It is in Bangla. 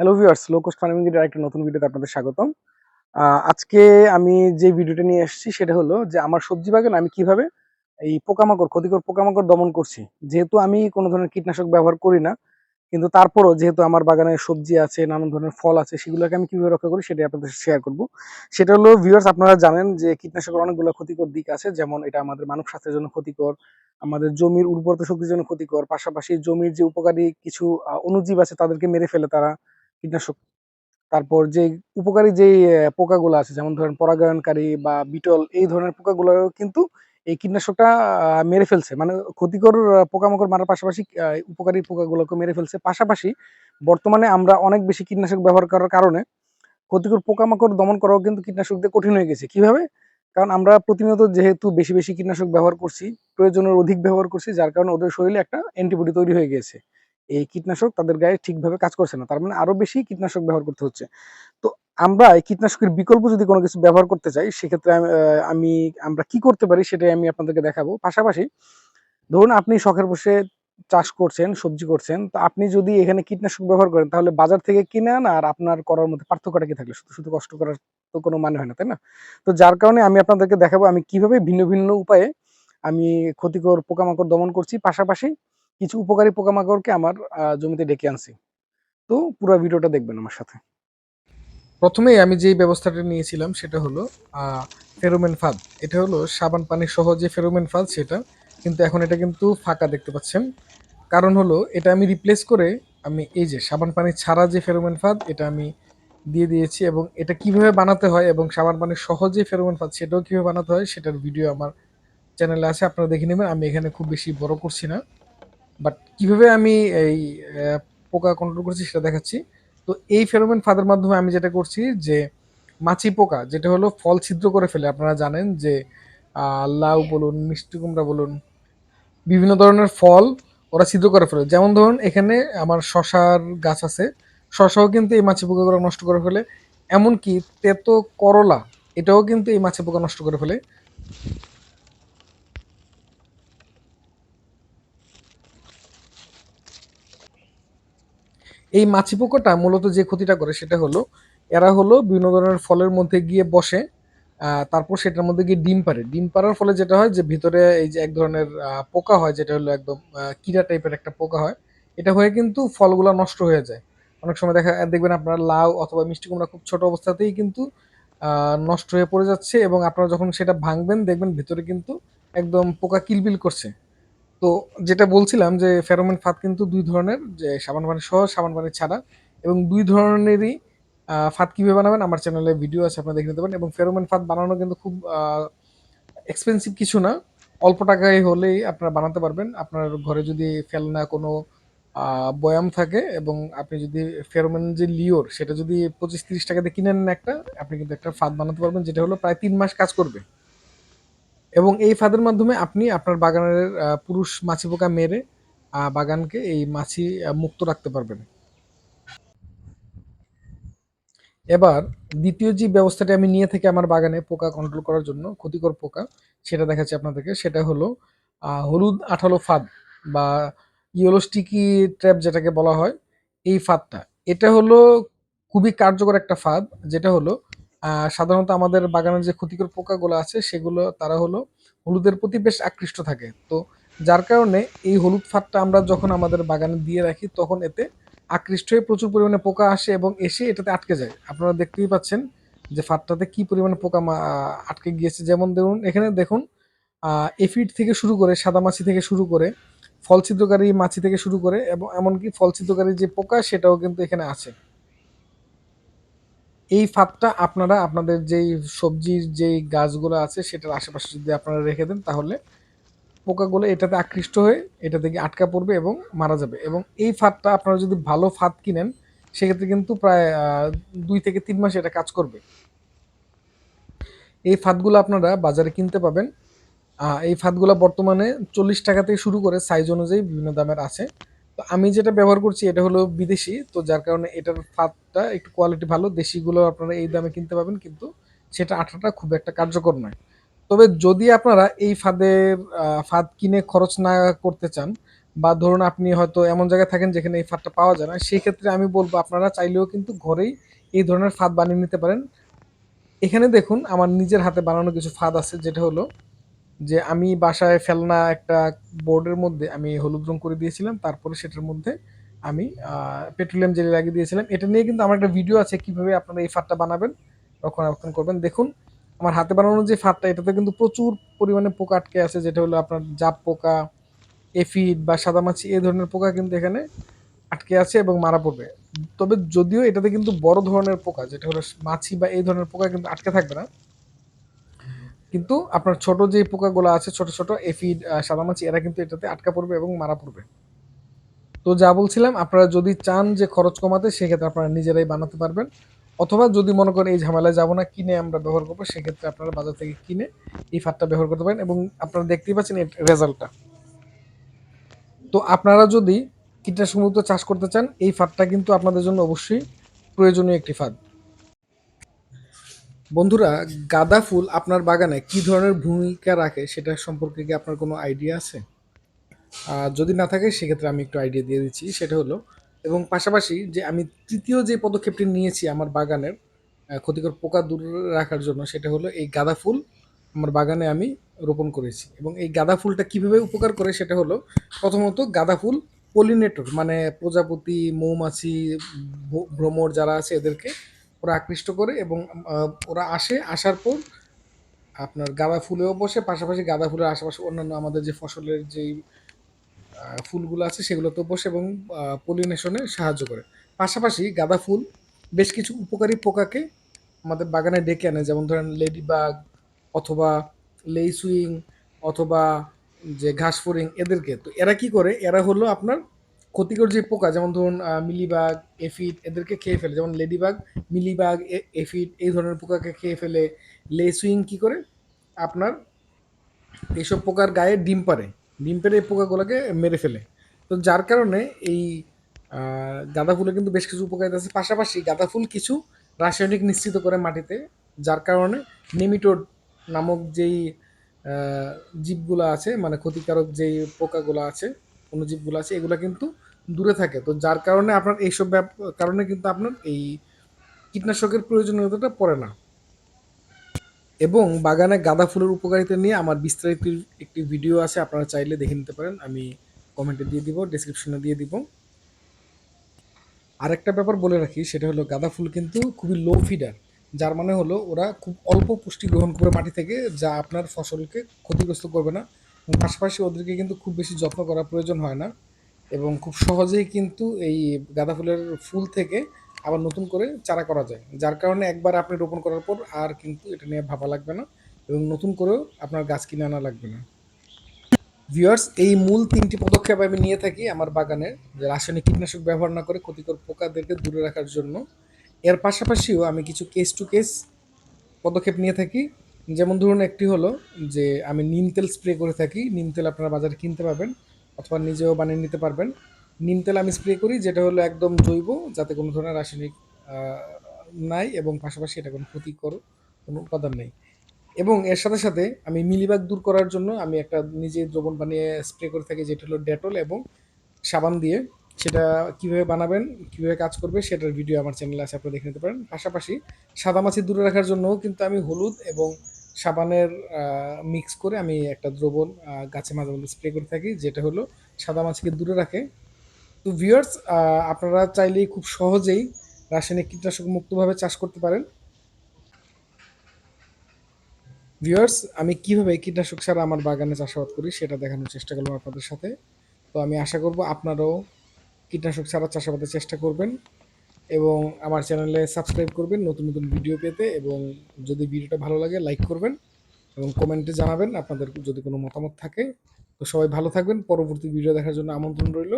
হ্যালো ভিউয়ার্স লো ফার্মিং এর একটা নতুন ভিডিওতে আপনাদের স্বাগতম। আজকে আমি যে ভিডিওটা নিয়ে এসেছি সেটা হলো যে আমার সবজি বাগান আমি কীভাবে এই পোকামাকড় ক্ষতিকর পোকামাকড় দমন করছি। যেহেতু আমি কোনো ধরনের কীটনাশক ব্যবহার করি না কিন্তু তারপরও যেহেতু আমার বাগানে সবজি আছে নানান ধরনের ফল আছে সেগুলোকে আমি কীভাবে রক্ষা করি সেটা আপনাদের শেয়ার করব। সেটা হলো ভিউয়ার্স আপনারা জানেন যে কীটনাশকের অনেকগুলো ক্ষতিকর দিক আছে যেমন এটা আমাদের মানব স্বাস্থ্যের জন্য ক্ষতিকর আমাদের জমির উর্বরতা শক্তির জন্য ক্ষতিকর পাশাপাশি জমির যে উপকারী কিছু আহ, অণুজীব আছে তাদেরকে মেরে ফেলে তারা। কীটনাশক। তারপর যে উপকারী যে পোকাগুলো আছে, যেমন ধরেন পরাগায়নকারী বা বিটল, এই ধরনের পোকাগুলো কিন্তু এই কীটনাশকটা মেরে ফেলছে। মানে ক্ষতিকর পোকামাকড় মারার পাশাপাশি উপকারী পোকাগুলোকে মেরে ফেলছে। পাশাপাশি বর্তমানে আমরা অনেক বেশি কীটনাশক ব্যবহার করার কারণে ক্ষতিকর পোকামাকড় দমন করাও কিন্তু কীটনাশক দিয়ে কঠিন হয়ে গেছে। কীভাবে? কারণ আমরা প্রতিনিয়ত যেহেতু বেশি বেশি কীটনাশক ব্যবহার করছি, প্রয়োজনের অধিক ব্যবহার করছি, যার কারণে ওদের শরীরে একটা অ্যান্টিবডি তৈরি হয়ে গেছে। এই কীটনাশক তাদের গায়ে ঠিকভাবে কাজ করছে না। তার মানে আরও বেশি কীটনাশক ব্যবহার করতে হচ্ছে। তো আমরা এই কীটনাশকের বিকল্প যদি কোনো কিছু ব্যবহার করতে চাই, সেক্ষেত্রে আমি আমরা কি করতে পারি সেটাই আমি আপনাদেরকে দেখাবো। পাশাপাশি ধরুন আপনি শখের বসে চাষ করছেন, সবজি করছেন, তো আপনি যদি এখানে কীটনাশক ব্যবহার করেন, তাহলে বাজার থেকে কিনে আন আর আপনার করার মধ্যে পার্থক্যটা কি থাকলে? শুধু শুধু কষ্ট করার তো কোনো মানে হয় না, তাই না? তো যার কারণে আমি আপনাদেরকে দেখাবো আমি কীভাবে ভিন্ন ভিন্ন উপায়ে আমি ক্ষতিকর পোকামাকড় দমন করছি। পাশাপাশি কিছু উপকারী পোকামাকড়কে আমার জমিতে ডেকে আনছি। তো পুরো ভিডিওটা দেখবেন আমার সাথে। প্রথমেই আমি যেই ব্যবস্থাটা নিয়েছিলাম সেটা হলো ফেরোমেন ফাঁদ। এটা হলো সাবান পানি সহ যে ফেরোমেন ফাঁদ সেটা, কিন্তু এখন এটা কিন্তু ফাঁকা দেখতে পাচ্ছেন। কারণ হলো এটা আমি রিপ্লেস করে আমি এই যে সাবান পানি ছাড়া যে ফেরোমেন ফাঁদ এটা আমি দিয়ে দিয়েছি এবং এটা কীভাবে বানাতে হয় এবং সাবান পানি সহ যে ফেরোমেন ফাঁদ সেটাও কীভাবে বানাতে হয় সেটার ভিডিও আমার চ্যানেলে আছে, আপনারা দেখে নেবেন। আমি এখানে খুব বেশি বড় করছি না। বাট কীভাবে আমি এই পোকা কন্ট্রোল করছি সেটা দেখাচ্ছি। তো এই ফেরোমেন ফাঁদের মাধ্যমে আমি যেটা করছি যে, মাছি পোকা, যেটা হলো ফল ছিদ্র করে ফেলে, আপনারা জানেন যে লাউ বলুন, মিষ্টি কুমড়া বলুন, বিভিন্ন ধরনের ফল ওরা ছিদ্র করে ফেলে। যেমন ধরুন, এখানে আমার শশার গাছ আছে, শশাও কিন্তু এই মাছি পোকাগুলো নষ্ট করে ফেলে। এমনকি তেতো করলা, এটাও কিন্তু এই মাছি পোকা নষ্ট করে ফেলে। এই মাছি পোকাটা মূলত যে ক্ষতিটা করে সেটা হলো, এরা হলো বিভিন্ন ধরনের ফলের মধ্যে গিয়ে বসে তারপর সেটার মধ্যে গিয়ে ডিম পারে ডিম পাড়ার ফলে যেটা হয় যে ভিতরে এই যে এক ধরনের পোকা হয়, যেটা হলো একদম কিরা টাইপের একটা পোকা হয়, এটা হয়ে কিন্তু ফলগুলো নষ্ট হয়ে যায়। অনেক সময় দেখা, দেখবেন আপনার লাউ অথবা মিষ্টি কুমড়া খুব ছোট অবস্থাতেই কিন্তু নষ্ট হয়ে পড়ে যাচ্ছে এবং আপনারা যখন সেটা ভাঙবেন, দেখবেন ভিতরে কিন্তু একদম পোকা কিলবিল করছে। তো যেটা বলছিলাম যে ফেরোমেন ফাঁদ কিন্তু দুই ধরনের, যে সাবান পানি সহ, সাবান পানি ছাড়া। এবং দুই ধরনেরই ফাঁদ কীভাবে বানাবেন আমার চ্যানেলে ভিডিও আছে, আপনারা দেখে নিতে পারেন। এবং ফেরোমেন ফাঁদ বানানো কিন্তু খুব এক্সপেন্সিভ কিছু না। অল্প টাকায় হলেই আপনারা বানাতে পারবেন। আপনার ঘরে যদি ফেলনা কোনো বয়াম থাকে এবং আপনি যদি ফেরোমেন যে লিওর, সেটা যদি পঁচিশ তিরিশ টাকাতে কিনে নেন একটা, আপনি কিন্তু একটা ফাঁদ বানাতে পারবেন, যেটা হলো প্রায় তিন মাস কাজ করবে। এবং এই ফাঁদের মাধ্যমে আপনি আপনার বাগানের পুরুষ মাছি পোকা মেরে বাগানকে এই মাছি মুক্ত রাখতে পারবেন। এবার দ্বিতীয় যে ব্যবস্থাটি আমি নিয়ে থেকে আমার বাগানে পোকা কন্ট্রোল করার জন্য, ক্ষতিকর পোকা, সেটা দেখাচ্ছি আপনাদেরকে। সেটা হলো হলুদ আঠালো ফাঁদ বা ইয়েলো স্টিকি ট্র্যাপ যেটাকে বলা হয়, এই ফাঁদটা। এটা হলো খুবই কার্যকর একটা ফাঁদ, যেটা হলো সাধারণত আমাদের বাগানের যে ক্ষতিকর পোকাগুলো আছে, সেগুলো তারা হলো হলুদের প্রতি বেশ আকৃষ্ট থাকে। তো যার কারণে এই হলুদ ফাঁদটা আমরা যখন আমাদের বাগানে দিয়ে রাখি, তখন এতে আকৃষ্ট হয়ে প্রচুর পরিমাণে পোকা আসে এবং এসে এটাতে আটকে যায়। আপনারা দেখতেই পাচ্ছেন যে ফাঁদটাতে কি পরিমাণে পোকা আটকে গিয়েছে। যেমন দেখুন এখানে দেখুন এফিড থেকে শুরু করে, সাদা মাছি থেকে শুরু করে ফল ছিদ্রকারী মাছি থেকে শুরু করে, এবং এমনকি ফল ছিদ্রকারী যে পোকা, সেটাও কিন্তু এখানে আছে। এই ফাঁদটা আপনারা আপনাদের যেই সবজির যেই গাছগুলো আছে সেটার আশেপাশে যদি আপনারা রেখে দেন তাহলে পোকাগুলো এটাতে আকৃষ্ট হয়ে এটা থেকে আটকা পড়বে এবং মারা যাবে। এবং এই ফাঁদটা আপনারা যদি ভালো ফাঁদ কিনেন, সেক্ষেত্রে কিন্তু প্রায় দুই থেকে তিন মাস এটা কাজ করবে। এই ফাঁদগুলো আপনারা বাজারে কিনতে পাবেন। এই ফাঁদগুলো বর্তমানে চল্লিশ টাকা থেকে শুরু করে সাইজ অনুযায়ী বিভিন্ন দামের আছে। তো আমি যেটা ব্যবহার করছি এটা হলো বিদেশি, তো যার কারণে এটার ফাঁদটা একটু কোয়ালিটি ভালো। দেশিগুলো আপনারা এই দামে কিনতে পাবেন, কিন্তু সেটা আঠাটা খুব একটা কার্যকর নয়। তবে যদি আপনারা এই ফাঁদের ফাঁদ কিনে খরচ না করতে চান, বা ধরুন আপনি হয়তো এমন জায়গায় থাকেন যেখানে এই ফাঁদটা পাওয়া যায় না, সেক্ষেত্রে আমি বলব আপনারা চাইলেও কিন্তু ঘরেই এই ধরনের ফাঁদ বানিয়ে নিতে পারেন। এখানে দেখুন আমার নিজের হাতে বানানো কিছু ফাঁদ আছে, যেটা হলো যে আমি বাসায় ফেলনা একটা বোর্ডের মধ্যে আমি হলুদ রং করে দিয়েছিলাম, তারপরে সেটার মধ্যে আমি পেট্রোলিয়াম জেলি লাগিয়ে দিয়েছিলাম। এটা নিয়ে কিন্তু আমার একটা ভিডিও আছে কীভাবে আপনারা এই ফাঁদটা বানাবেন রক্ষণাবেক্ষণ করবেন। দেখুন, আমার হাতে বানানো যে ফাঁদটা, এটাতে কিন্তু প্রচুর পরিমাণে পোকা আটকে আছে, যেটা হলো আপনার জাপ পোকা, এফিড বা সাদামাছি এই ধরনের পোকা কিন্তু এখানে আটকে আছে এবং মারা পড়বে। তবে যদিও এটাতে কিন্তু বড় ধরনের পোকা, যেটা হলো মাছি বা এই ধরনের পোকা কিন্তু আটকে থাকবে না কিন্তু আপনার ছোট যে পোকাগুলো আছে, ছোট ছোট এফিড সাদামাছি এরা কিন্তু এটাতে আটকা পড়বে এবং মারা পড়বে। তো যা বলছিলাম, আপনারা যদি চান যে খরচ কমাতে, সেক্ষেত্রে আপনারা নিজেরাই বানাতে পারবেন। অথবা যদি মনে করেন, এই ঝামেলায় যাব না, কিনে আমরা ব্যবহার করব, সেক্ষেত্রে আপনারা বাজার থেকে কিনে এই ফাঁদটা ব্যবহার করতে পারেন এবং আপনারা দেখতেই পাচ্ছেন এর রেজাল্টটা। তো আপনারা যদি কীটনাশকমুক্ত চাষ করতে চান, এই ফাঁদটা কিন্তু আপনাদের জন্য অবশ্যই প্রয়োজনীয় একটি ফাঁদ। বন্ধুরা, গাঁদা ফুল আপনার বাগানে কি ধরনের ভূমিকা রাখে সেটা সম্পর্কে কি আপনার কোনো আইডিয়া আছে? যদি না থাকে, সেক্ষেত্রে আমি একটু আইডিয়া দিয়ে দিচ্ছি। সেটা হলো, এবং পাশাপাশি যে আমি তৃতীয় যে পদক্ষেপটি নিয়েছি আমার বাগানের ক্ষতিকর পোকা দূর রাখার জন্য, সেটা হলো এই গাঁদা ফুল আমার বাগানে আমি রোপণ করেছি। এবং এই গাঁদা ফুলটা কীভাবে উপকার করে, সেটা হলো, প্রথমত গাঁদা ফুল পলিনেটর মানে প্রজাপতি, মৌমাছি, ভ্র- ভ্রমর যারা আছে, এদেরকে ওরা আকৃষ্ট করে এবং ওরা আসে, আসার পর আপনার গাঁদা ফুলেও বসে, পাশাপাশি গাঁদা ফুলের আশেপাশে অন্যান্য আমাদের যে ফসলের যেই ফুলগুলো আছে সেগুলোতে বসে এবং পলিনেশনে সাহায্য করে। পাশাপাশি গাঁদা ফুল বেশ কিছু উপকারী পোকাকে আমাদের বাগানে ডেকে আনে। যেমন ধরেন লেডি বাগ অথবা লেইসুইং অথবা যে ঘাস ফড়িং এদেরকে। তো এরা কি করে? এরা হলো আপনার ক্ষতিকর যে পোকা, যেমন ধরুন মিলিবাগ, এফিড, এদেরকে খেয়ে ফেলে। যেমন লেডিবাগ, মিলিবাগ এফিড, এই ধরনের পোকাকে খেয়ে ফেলে। লেসুইং কি করে? আপনার এইসব পোকার গায়ে ডিম পারে ডিম পেড়ে এই পোকাগুলোকে মেরে ফেলে। তো যার কারণে এই গাঁদা ফুলে কিন্তু বেশ কিছু উপকারিতা আছে। পাশাপাশি গাঁদা ফুল কিছু রাসায়নিক নিশ্চিত করে মাটিতে, যার কারণে নেমিটোড নামক যেই জীবগুলো আছে মানে ক্ষতিকারক যেই পোকাগুলো আছে অণুজীবগুলো আছে, এগুলো কিন্তু দূরে থাকে। তো যার কারণে আপনার এইসব কারণে কিন্তু আপনার এই কীটনাশকের প্রয়োজনীয়তাটা পড়ে না। এবং বাগানে গাঁদা ফুলের উপকারিতা নিয়ে আমার বিস্তারিত একটি ভিডিও আছে, আপনারা চাইলে দেখে নিতে পারেন। আমি কমেন্টে দিয়ে দিব ডেসক্রিপশনে দিয়ে দিব। আরেকটা ব্যাপার বলে রাখি, সেটা হলো গাঁদা ফুল কিন্তু খুবই লো ফিডার যার মানে হলো ওরা খুব অল্প পুষ্টি গ্রহণ করে মাটি থেকে, যা আপনার ফসলকে ক্ষতিগ্রস্ত করবে না। পাশাপাশি ওদেরকে কিন্তু খুব বেশি যত্ন করার প্রয়োজন হয় না। এবং খুব সহজেই কিন্তু এই গাঁদা ফুলের ফুল থেকে আবার নতুন করে চারা করা যায়। যার কারণে একবার আপনি রোপণ করার পর আর কিন্তু এটা নিয়ে ভাবা লাগবে না এবং নতুন করেও আপনার গাছ কিনে আনা লাগবে না। ভিউয়ার্স, এই মূল তিনটি পদক্ষেপ আমি নিয়ে থাকি আমার বাগানে যে রাসায়নিক কীটনাশক ব্যবহার না করে ক্ষতিকর পোকাদেরকে দূরে রাখার জন্য। এর পাশাপাশিও আমি কিছু কেস টু কেস পদক্ষেপ নিয়ে থাকি। যেমন ধরুন একটি হলো যে আমি নিম তেল স্প্রে করে থাকি, নিম তেল আপনারা বাজারে কিনতে পাবেন অথবা নিজেও বানিয়ে নিতে পারবেন। নিম তেল আমি স্প্রে করি, যেটা হলো একদম জৈব, যাতে কোনো ধরনের রাসায়নিক নাই এবং পাশাপাশি এটা কোনো ক্ষতিকর কোনো উপাদান নেই। এবং এর সাথে সাথে আমি মিলিবাগ দূর করার জন্য আমি একটা নিজে দ্রবণ বানিয়ে স্প্রে করে থাকি, যেটা হলো ডেটল এবং সাবান দিয়ে। সেটা কীভাবে বানাবেন, কীভাবে কাজ করবে সেটার ভিডিও আমার চ্যানেলে আছে, আপনারা দেখে নিতে পারেন। পাশাপাশি সাদা মাছি দূরে রাখার জন্যও কিন্তু আমি হলুদ এবং সাবানের মিক্স করে আমি একটা দ্রবণ গাছে মাঝে মাঝে স্প্রে করে থাকি, যেটা হলো সাদা মাছিকে দূরে রাখে। তো ভিউয়ার্স আপনারা চাইলেই খুব সহজেই রাসায়নিক কীটনাশক মুক্তভাবে চাষ করতে পারেন। ভিউয়ার্স আমি কীভাবে কীটনাশক ছাড়া আমার বাগানে চাষাবাদ করি সেটা দেখানোর চেষ্টা করলাম আপনাদের সাথে। তো আমি আশা করব আপনারাও কীটনাশক ছাড়া চাষাবাদের চেষ্টা করবেন। এবং আমার চ্যানেলে সাবস্ক্রাইব করবেন নতুন নতুন ভিডিও পেতে এবং যদি ভিডিওটা ভালো লাগে লাইক করবেন এবং কমেন্টে জানাবেন আপনাদের যদি কোনো মতামত থাকে। তো সবাই ভালো থাকবেন। পরবর্তী ভিডিও দেখার জন্য আমন্ত্রণ রইল।